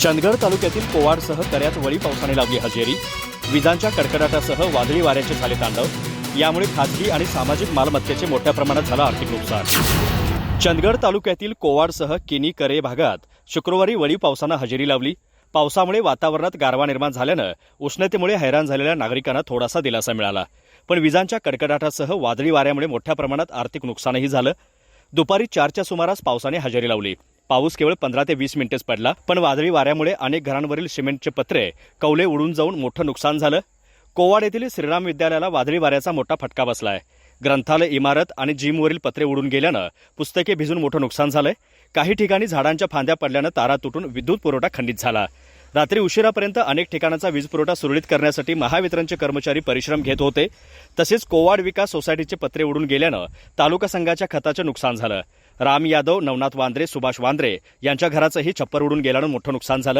चंदगड तालुक्यातील कोवाडसह कऱ्यात वळी पावसाने लावली हजेरी. विजांच्या कडकडाटासह वादळी वाऱ्याचे झाले तांडव. यामुळे खाजगी आणि सामाजिक मालमत्तेचे मोठ्या प्रमाणात झालं आर्थिक नुकसान. चंदगड तालुक्यातील कोवाडसह किनी करे भागात शुक्रवारी वळी पावसानं हजेरी लावली. पावसामुळे वातावरणात गारवा निर्माण झाल्यानं उष्णतेमुळे हैराण झालेल्या नागरिकांना थोडासा दिलासा मिळाला. पण विजांच्या कडकडाटासह वादळी वाऱ्यामुळे मोठ्या प्रमाणात आर्थिक नुकसानही झालं. दुपारी चारच्या सुमारास पावसाने हजेरी लावली. पाऊस केवळ पंधरा ते वीस मिनिटेच पडला पण वादळी वाऱ्यामुळे अनेक घरांवरील सिमेंटचे पत्रे कौले उडून जाऊन मोठं नुकसान झालं. कोवाड येथील श्रीराम विद्यालयाला वादळी वाऱ्याचा मोठा फटका बसलाय. ग्रंथालय इमारत आणि जिमवरील पत्रे उडून गेल्यानं पुस्तके भिजून मोठं नुकसान झालंय. काही ठिकाणी झाडांच्या फांद्या पडल्यानं तारा तुटून विद्युत पुरवठा खंडित झाला. रात्री उशिरापर्यंत अनेक ठिकाणाचा वीज पुरवठा सुरळीत करण्यासाठी महावितरणचे कर्मचारी परिश्रम घेत होते. तसेच कोवाड विकास सोसायटीचे पत्रे उडून गेल्यानं तालुका संघाच्या खताचं नुकसान झालं. राम यादव नवनाथ वांद्रे सुभाष वांद्रे यांच्या घराचंही छप्पर उडून गेल्यानं मोठं नुकसान झालं.